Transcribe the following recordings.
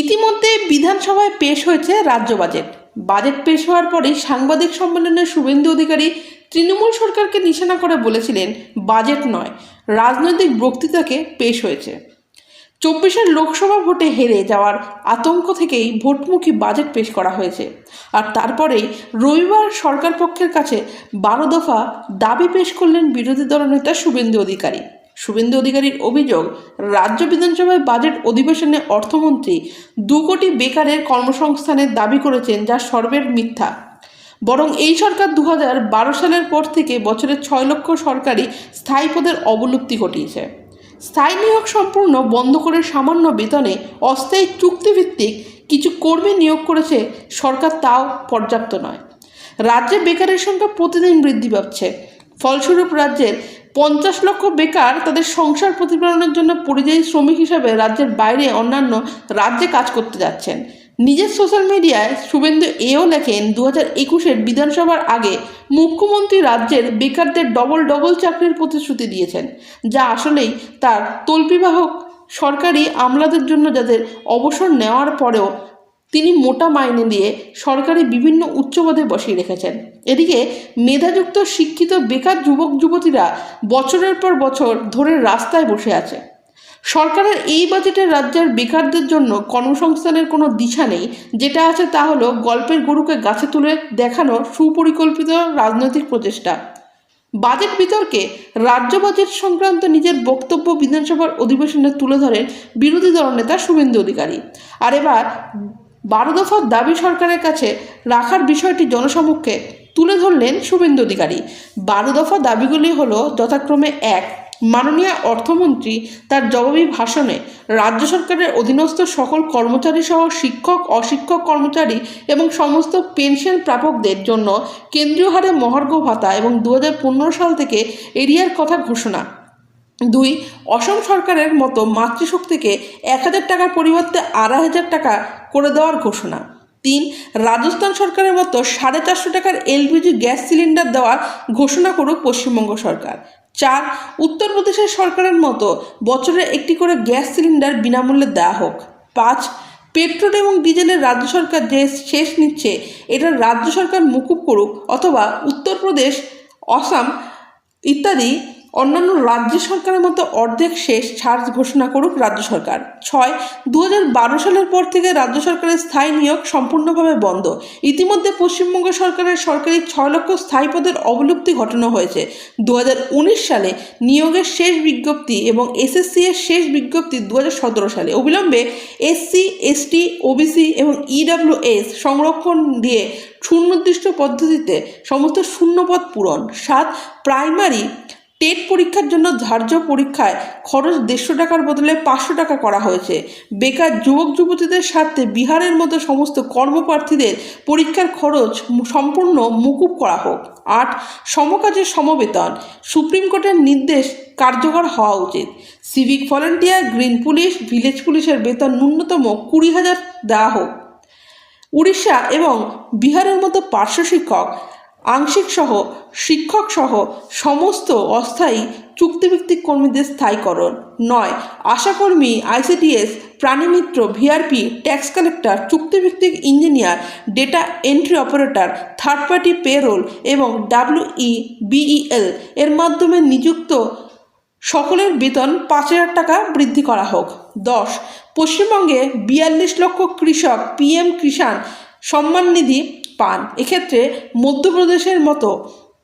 ইতিমধ্যে বিধানসভায় পেশ হয়েছে রাজ্য বাজেট। বাজেট পেশ হওয়ার পরেই সাংবাদিক সম্মেলনে শুভেন্দু অধিকারী তৃণমূল সরকারকে নিশানা করে বলেছিলেন, বাজেট নয়, রাজনৈতিক বক্তৃতাকে পেশ হয়েছে। চব্বিশের লোকসভা ভোটে হেরে যাওয়ার আতঙ্ক থেকেই ভোটমুখী বাজেট পেশ করা হয়েছে। আর তারপরেই রবিবার সরকার পক্ষের কাছে বারো দফা দাবি পেশ করলেন বিরোধী দলনেতা শুভেন্দু অধিকারী। শুভেন্দু অধিকারীর অভিযোগ, রাজ্য বিধানসভায় বাজেট অধিবেশনে অর্থমন্ত্রী দু কোটি বেকারের কর্মসংস্থানের দাবি করেছেন যা সর্বের মিথ্যা। বরং এই সরকার দু সালের পর থেকে বছরে ছয় লক্ষ সরকারি স্থায়ী পদের অবলুপ্তি ঘটিয়েছে। স্থায়ী নিয়োগ সম্পূর্ণ বন্ধ করে সামান্য বেতনে অস্থায়ী চুক্তিভিত্তিক কিছু কর্মী নিয়োগ করেছে সরকার তাও পর্যাপ্ত নয়। রাজ্যে বেকারের সংখ্যা প্রতিদিন বৃদ্ধি পাচ্ছে। ফলস্বরূপ রাজ্যের পঞ্চাশ লক্ষ বেকার তাদের সংসার প্রতিপালনের জন্য পরিযায়ী শ্রমিক হিসাবে রাজ্যের বাইরে অন্যান্য রাজ্যে কাজ করতে যাচ্ছেন। নিজের সোশ্যাল মিডিয়ায় শুভেন্দু এও লেখেন দু হাজার একুশের বিধানসভার আগে মুখ্যমন্ত্রী রাজ্যের বেকারদের ডবল ডবল চাকরির প্রতিশ্রুতি দিয়েছেন, যা আসলেই তার তল্পিবাহক সরকারি আমলাদের জন্য যাদের অবসর নেওয়ার পরেও তিনি মোটা মাইনে দিয়ে সরকারি বিভিন্ন উচ্চপদে বসিয়ে রেখেছেন। এদিকে মেধাযুক্ত, শিক্ষিত, বেকার যুবক, যুবতীরা বছরের পর বছর ধরে রাস্তায় বসে আছে। সরকারের এই বাজেটে রাজ্যের বেকারদের জন্য কর্মসংস্থানের কোনো দিশা নেই। যেটা আছে তা হলো গল্পের গরুকে গাছে তুলে দেখানোর সুপরিকল্পিত রাজনৈতিক প্রচেষ্টা। বাজেট বিতর্কে রাজ্য বাজেট সংক্রান্ত নিজের বক্তব্য বিধানসভার অধিবেশনে তুলে ধরেন বিরোধী দলনেতা শুভেন্দু অধিকারী। আর এবার বারো দফার দাবি সরকারের কাছে রাখার বিষয়টি জনসমক্ষে তুলে ধরলেন শুভেন্দু অধিকারী। বারো দফা দাবিগুলি হল যথাক্রমে এক, মাননীয় অর্থমন্ত্রী তার জবাবি ভাষণে রাজ্য সরকারের অধীনস্থ সকল কর্মচারী সহ শিক্ষক, অশিক্ষক কর্মচারী এবং সমস্ত পেনশন প্রাপকদের জন্য কেন্দ্রীয় হারে মহার্ঘ ভাতা এবং দু হাজার পনেরো সাল থেকে এরিয়ার কথা ঘোষণা। দুই, অসম সরকারের মতো মাতৃশক্তিকে এক হাজার টাকার পরিবর্তে আড়াই হাজার টাকা করে দেওয়ার ঘোষণা। তিন, রাজস্থান সরকারের মতো সাড়ে চারশো টাকার এলপিজি গ্যাস সিলিন্ডার দেওয়ার ঘোষণা করুক পশ্চিমবঙ্গ সরকার। চার উত্তরপ্রদেশের সরকারের মতো বছরে একটি করে গ্যাস সিলিন্ডার বিনামূল্যে দেওয়া হোক। পাঁচ, পেট্রোল এবং ডিজেলের রাজ্য সরকার যে শেষ নিচ্ছে, এটা রাজ্য সরকার মুকুব করুক অথবা উত্তরপ্রদেশ অসম ইত্যাদি অন্যান্য রাজ্য সরকারের মতো অর্ধেক শেষ ছাড় ঘোষণা করুক রাজ্য সরকার। ছয় দু সালের পর থেকে রাজ্য সরকারের স্থায়ী নিয়োগ সম্পূর্ণভাবে বন্ধ। ইতিমধ্যে পশ্চিমবঙ্গ সরকারের সরকারি ছয় লক্ষ স্থায়ী পদের অবলুপ্তি ঘটানো হয়েছে। দু হাজার উনিশ সালে নিয়োগের শেষ বিজ্ঞপ্তি এবং এসএসসি এর শেষ বিজ্ঞপ্তি দু হাজার সতেরো সালে। অবিলম্বে এসসি, এসটি, ওবিসি এবং ইডাব্লিউএস সংরক্ষণ দিয়ে সুনির্দিষ্ট পদ্ধতিতে সমস্ত শূন্যপদ পূরণ। সাত, প্রাইমারি টেট পরীক্ষার জন্য ধার্য পরীক্ষায় খরচ দেড়শো টাকার বদলে পাঁচশো টাকা করা হয়েছে। বেকার যুবক যুবতীদের স্বার্থে বিহারের মতো সমস্ত কর্মপ্রার্থীদের পরীক্ষার খরচ সম্পূর্ণ মুকুব করা হোক। আট, সমকাজের সমবেতন। সুপ্রিম কোর্টের নির্দেশ কার্যকর হওয়া উচিত। Civic volunteer, green police, village পুলিশের বেতন ন্যূনতম কুড়ি হাজার দেওয়া হোক। উড়িষ্যা এবং বিহারের মতো পার্শ্ব শিক্ষক আংশিক সহ, শিক্ষক সহ সমস্ত অস্থায়ী চুক্তিভিত্তিক কর্মীদের স্থায়ীকরণ। নয়, আশাকর্মী, আইসিডিএস, প্রাণীমিত্র, ভিআরপি, ট্যাক্স কালেক্টর, চুক্তিভিত্তিক engineer, data entry operator, third party payroll এবং ডাব্লিউই বিইএল এর মাধ্যমে নিযুক্ত সকলের বেতন পাঁচ হাজার টাকা বৃদ্ধি করা হোক। দশ, পশ্চিমবঙ্গে বিয়াল্লিশ লক্ষ কৃষক পিএম কিষাণ সম্মান নিধি পান। এক্ষেত্রে মধ্যপ্রদেশের মতো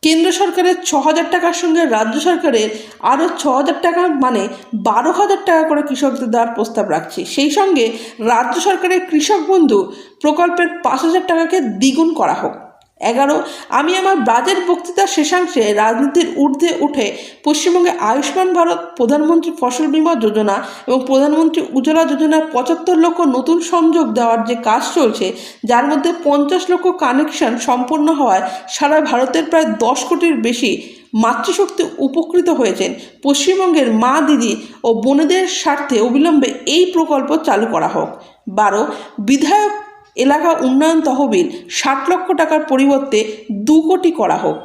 কেন্দ্র সরকারের ছ হাজার টাকার সঙ্গে রাজ্য সরকারের আরও ছ হাজার টাকা মানে বারো হাজার টাকা করে কৃষকদের দেওয়ার প্রস্তাব রাখছি। সেই সঙ্গে রাজ্য সরকারের কৃষক বন্ধু প্রকল্পের পাঁচ হাজার টাকাকে দ্বিগুণ করা হোক। এগারো, আমি আমার বাজেট বক্তৃতার শেষাংশে রাজনীতির ঊর্ধ্বে উঠে পশ্চিমবঙ্গে আয়ুষ্মান ভারত, প্রধানমন্ত্রী ফসল বীমা যোজনা এবং প্রধানমন্ত্রী উজ্জ্বলা যোজনার পঁচাত্তর লক্ষ নতুন সংযোগ দেওয়ার যে কাজ চলছে, যার মধ্যে পঞ্চাশ লক্ষ কানেকশন সম্পন্ন হওয়ায় সারা ভারতের প্রায় দশ কোটির বেশি মাতৃশক্তি উপকৃত হয়েছেন পশ্চিমবঙ্গের মা দিদি ও বোনেদের স্বার্থে অবিলম্বে এই প্রকল্প চালু করা হোক। বারো, বিধায়ক এলাকা উন্নয়ন তহবিল ষাট লক্ষ টাকার পরিবর্তে দু কোটি করা হোক।